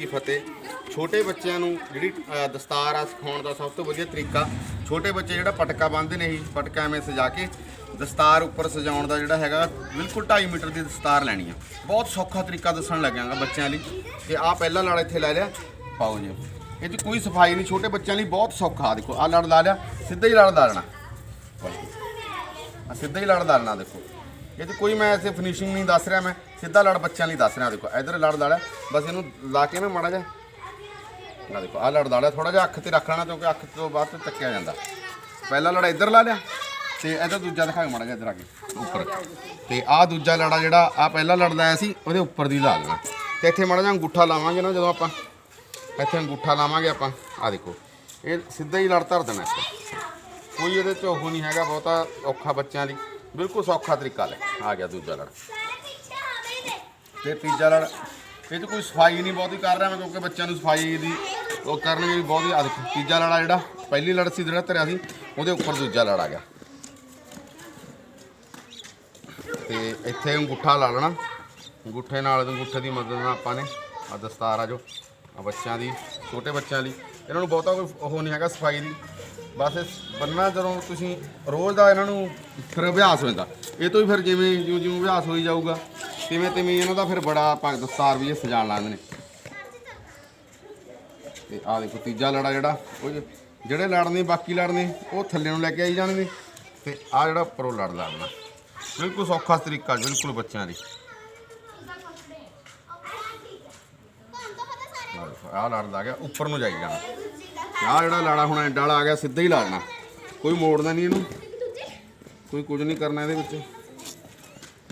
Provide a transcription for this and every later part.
ਕੀ ਫਤਿਹ? ਛੋਟੇ ਬੱਚਿਆਂ ਨੂੰ ਜਿਹੜੀ ਅ, ਦਸਤਾਰ ਆ ਸਿਖਾਉਣ ਦਾ ਸਭ ਤੋਂ ਵਧੀਆ ਤਰੀਕਾ ਛੋਟੇ ਬੱਚੇ ਜਿਹੜਾ ਪਟਕਾ ਬੰਨ੍ਹਦੇ ਨੇ ਹੀ ਪਟਕਾ ਐਵੇਂ ਸਜਾ ਕੇ ਦਸਤਾਰ ਉੱਪਰ ਸਜਾਉਣ ਦਾ ਜਿਹੜਾ ਹੈਗਾ ਬਿਲਕੁਲ 2.5 ਮੀਟਰ ਦੀ ਦਸਤਾਰ ਲੈਣੀ ਆ। ਬਹੁਤ ਸੌਖਾ ਤਰੀਕਾ ਦੱਸਣ ਲੱਗਿਆਗਾ ਬੱਚਿਆਂ ਲਈ। ਤੇ ਆਹ ਪਹਿਲਾ ਲੜ ਇੱਥੇ ਲੈ ਲਿਆ। ਪਾਓ ਜੀ। ਇਹ 'ਚ ਕੋਈ ਸਫ਼ਾਈ ਨਹੀਂ ਛੋਟੇ ਬੱਚਿਆਂ ਲਈ ਬਹੁਤ ਸੌਖਾ ਆ। ਦੇਖੋ ਆਹ ਲੜ ਲਾ ਲਿਆ ਸਿੱਧਾ ਹੀ ਲੜ ਲਾ ਲੈਣਾ। ਆ ਸਿੱਧਾ ਹੀ ਲੜ ਲਾ ਲੈਣਾ ਦੇਖੋ। ਇਹ 'ਚ ਕੋਈ ਮੈਂ ਇਸੇ ਫਿਨਿਸ਼ਿੰਗ ਨਹੀਂ ਦੱਸ ਰਿਹਾ ਮੈਂ, ਸਿੱਧਾ ਲੜ ਬੱਚਿਆਂ ਲਈ ਦੱਸ ਰਿਹਾ, ਦੇਖੋ, ਇਧਰ ਲੜ ਲਾ ਲਿਆ ਬਸ ਇਹਨੂੰ ਲਾ ਕੇ ਨਾ ਮਾੜਾ ਜਿਹਾ। ਨਾ ਦੇਖੋ ਆ ਲੜ ਲਾ ਲਿਆ ਥੋੜਾ ਜਿਹਾ ਅੱਖ ਤੇ ਰੱਖ ਲੈਣਾ, ਕਿਉਂਕਿ ਅੱਖ ਤੋਂ ਬਾਅਦ ਤੋਂ ਚੱਕਿਆ ਜਾਂਦਾ। ਪਹਿਲਾ ਲੜਾ ਇੱਧਰ ਲਾ ਲਿਆ, ਤੇ ਇਹਦਾ ਦੂਜਾ ਦਿਖਾ, ਮਾੜਾ ਜਿਹਾ ਇੱਧਰ ਆ ਕੇ, ਉੱਪਰ। ਤੇ ਆਹ ਦੂਜਾ ਲੜਾ ਜਿਹੜਾ ਆ ਪਹਿਲਾ ਲੜ ਲਾਇਆ ਸੀ, ਉਹਦੇ ਉੱਪਰ ਦੀ ਲਾ ਲੈਣਾ ਤੇ ਇੱਥੇ ਮਾੜਾ ਜਿਹਾ ਅੰਗੂਠਾ ਲਾਵਾਂਗੇ ਨਾ, ਜਦੋਂ ਆਪਾਂ, ਇੱਥੇ ਅੰਗੂਠਾ ਲਾਵਾਂਗੇ ਆਪਾਂ ਆ ਦੇਖੋ, ਇਹ ਸਿੱਧਾ ਹੀ ਲੜ ਧਰ ਦੇਣਾ ਇੱਥੇ। ਕੋਈ ਇਹਦੇ ਚ ਉਹ ਨਹੀਂ ਹੈਗਾ, ਬਹੁਤਾ ਔਖਾ ਬੱਚਿਆਂ ਲਈ। ਬਿਲਕੁਲ ਸੌਖਾ ਤਰੀਕਾ ਲੈ। ਆ ਗਿਆ ਦੂਜਾ ਲੜ। ਤੇ ਤੀਜਾ ਲੜ, ਇਹ 'ਚ ਕੋਈ ਸਫ਼ਾਈ ਨਹੀਂ ਬਹੁਤੀ ਕਰ ਰਿਹਾ ਮੈਂ ਕਿਉਂਕਿ ਬੱਚਿਆਂ ਨੂੰ ਸਫ਼ਾਈ ਦੀ ਉਹ ਕਰਨਗੇ ਵੀ ਬਹੁਤ ਹੀ ਦੇਖੋ ਤੀਜਾ ਲੜਾ ਜਿਹੜਾ, ਪਹਿਲੀ ਲੜ ਸੀ ਜਿਹੜਾ ਧਰਿਆ ਸੀ, ਉਹਦੇ ਉੱਪਰ ਦੂਜਾ ਲੜ ਆ ਗਿਆ। ਤੇ ਇੱਥੇ ਅੰਗੂਠਾ ਲਾ ਲੈਣਾ। ਅੰਗੂਠੇ ਨਾਲ ਅੰਗੂਠੇ ਦੀ ਮਦਦ ਨਾਲ ਆਪਾਂ ਨੇ ਆ ਦਸਤਾਰ ਆ ਜੋ ਬੱਚਿਆਂ ਦੀ, ਛੋਟੇ ਬੱਚਿਆਂ ਲਈ। ਇਹਨਾਂ ਨੂੰ ਬਹੁਤਾ ਕੋਈ ਉਹ ਨਹੀਂ ਹੈਗਾ ਸਫ਼ਾਈ ਦੀ। ਬਸ ਬੰਨਾ ਜਦੋਂ ਤੁਸੀਂ ਰੋਜ਼ ਦਾ ਇਹਨਾਂ ਨੂੰ ਫਿਰ ਅਭਿਆਸ ਹੋ ਜਾਂਦਾ ਇਹ ਤੋਂ ਹੀ ਫਿਰ ਜਿਵੇਂ ਜਿਉਂ ਜਿਉਂ ਅਭਿਆਸ ਹੋਈ ਜਾਊਗਾ, ਤਿਵੇਂ ਤਿਵੇਂ ਇਹਨਾਂ ਦਾ ਫਿਰ ਬੜਾ ਆਪਾਂ ਦਸਤਾਰ ਵੀ ਇਹ ਸਜਾਣ ਲਾਉਂਦੇ ਨੇ। ਤੇ ਆ ਦੇਖੋ ਤੀਜਾ ਲੜਾ ਜਿਹੜਾ, ਉਹ ਜਿਹੜੇ ਲੜ ਬਾਕੀ ਲੜ ਉਹ ਥੱਲੇ ਨੂੰ ਲੈ ਕੇ ਆਈ ਜਾਣਗੇ। ਤੇ ਆ ਜਿਹੜਾ ਉੱਪਰੋਂ ਲੜ ਲਾਣਾ ਬਿਲਕੁਲ ਸੌਖਾ ਤਰੀਕਾ, ਬਿਲਕੁਲ ਬੱਚਿਆਂ ਲਈ ਆ ਲੜਦਾ ਗਿਆ, ਉੱਪਰ ਨੂੰ ਜਾਈ ਜਾਣਾ। ਆਹ ਜਿਹੜਾ ਲਾੜਾ ਹੁਣ ਐਡਾ ਵਾਲਾ ਆ ਗਿਆ, ਸਿੱਧਾ ਹੀ ਲਾਣਾ ਕੋਈ ਮੋੜਨਾ ਨਹੀਂ ਇਹਨੂੰ। ਕੋਈ ਕੁਝ ਨਹੀਂ ਕਰਨਾ ਇਹਦੇ ਵਿੱਚ।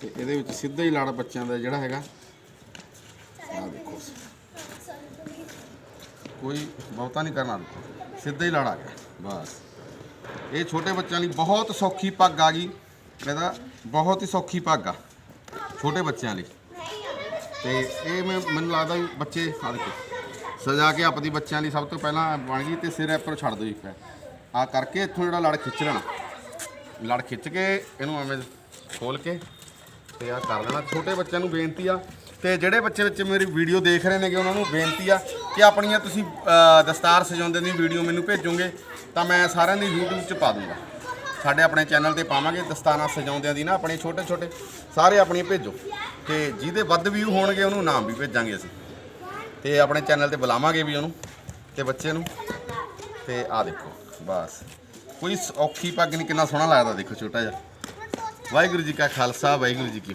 ਤੇ ਇਹਦੇ ਵਿੱਚ ਸਿੱਧਾ ਹੀ ਲਾੜਾ ਬੱਚਿਆਂ ਦਾ ਜਿਹੜਾ ਹੈਗਾ। ਆ ਦੇਖੋ। ਕੋਈ ਬਹੁਤਾ ਨਹੀਂ ਕਰਨਾ ਸਿੱਧਾ ਹੀ ਲਾੜਾ ਆ ਗਿਆ। ਬਸ। ਇਹ ਛੋਟੇ ਬੱਚਿਆਂ ਲਈ ਬਹੁਤ ਸੌਖੀ ਪੱਗ ਆ ਗਈ। ਇਹਦਾ ਬਹੁਤ ਹੀ ਸੌਖੀ ਪੱਗ ਆ। ਛੋਟੇ ਬੱਚਿਆਂ ਲਈ। ਤੇ ਇਹ ਮੈਂ ਮੈਨੂੰ ਲੱਗਦਾ ਵੀ ਬੱਚੇ ਆ ਦੇਖੋ। ਸਜਾ ਕੇ ਆਪਦੀ ਬੱਚਿਆਂ ਲਈ ਸਭ ਤੋਂ ਪਹਿਲਾਂ ਬਣ ਗਈ ਤੇ ਸਿਰ ਉੱਪਰ ਛੱਡ ਦਿਓ ਇੱਕ ਆ ਕਰਕੇ ਇੱਥੋਂ ਜਿਹੜਾ ਲੜ ਖਿੱਚ ਲੈਣਾ। ਲੜ ਖਿੱਚ ਕੇ ਇਹਨੂੰ ਐਵੇਂ ਖੋਲ ਕੇ ਤੇ ਆ ਕਰ ਲੈਣਾ। ਛੋਟੇ ਬੱਚਿਆਂ ਨੂੰ ਬੇਨਤੀ ਆ ਤੇ ਜਿਹੜੇ ਬੱਚੇ ਵਿੱਚ ਮੇਰੀ ਵੀਡੀਓ ਦੇਖ ਰਹੇ ਨੇਗੇ, ਉਹਨਾਂ ਨੂੰ ਬੇਨਤੀ ਆ ਕਿ ਆਪਣੀਆਂ ਤੁਸੀਂ ਦਸਤਾਰ ਸਜਾਉਂਦੇ ਦੀ ਵੀਡੀਓ ਮੈਨੂੰ ਭੇਜੋਗੇ ਤਾਂ ਮੈਂ ਸਾਰਿਆਂ ਦੀ YouTube 'ਚ ਪਾ ਦੂੰਗਾ। ਸਾਡੇ ਆਪਣੇ ਚੈਨਲ ਤੇ ਪਾਵਾਂਗੇ ਦਸਤਾਰਾਂ ਸਜਾਉਂਦਿਆਂ ਦੀ ਨਾ, ਆਪਣੇ ਛੋਟੇ ਛੋਟੇ ਸਾਰੇ ਆਪਣੀਆਂ ਭੇਜੋ। ਤੇ ਜਿਹਦੇ ਵੱਧ ਵਿਊ ਹੋਣਗੇ, ਉਹਨੂੰ ਨਾਮ ਵੀ ਭੇਜਾਂਗੇ ਅਸੀਂ। ਤੇ ਆਪਣੇ ਚੈਨਲ ਤੇ ਬੁਲਾਵਾਂਗੇ ਵੀ ਉਹਨੂੰ ਤੇ ਬੱਚੇ ਨੂੰ। ਤੇ ਆ ਦੇਖੋ, ਬਸ। ਕੋਈ ਸ- ਔਖੀ ਪੱਗ ਨਹੀਂ ਕਿੰਨਾ ਸੋਹਣਾ ਲੱਗਦਾ ਦੇਖੋ, ਛੋਟਾ ਜਿਹਾ। ਵਾਹਿਗੁਰੂ ਜੀ ਕਾ ਖਾਲਸਾ, ਵਾਹਿਗੁਰੂ ਜੀ ਕੀ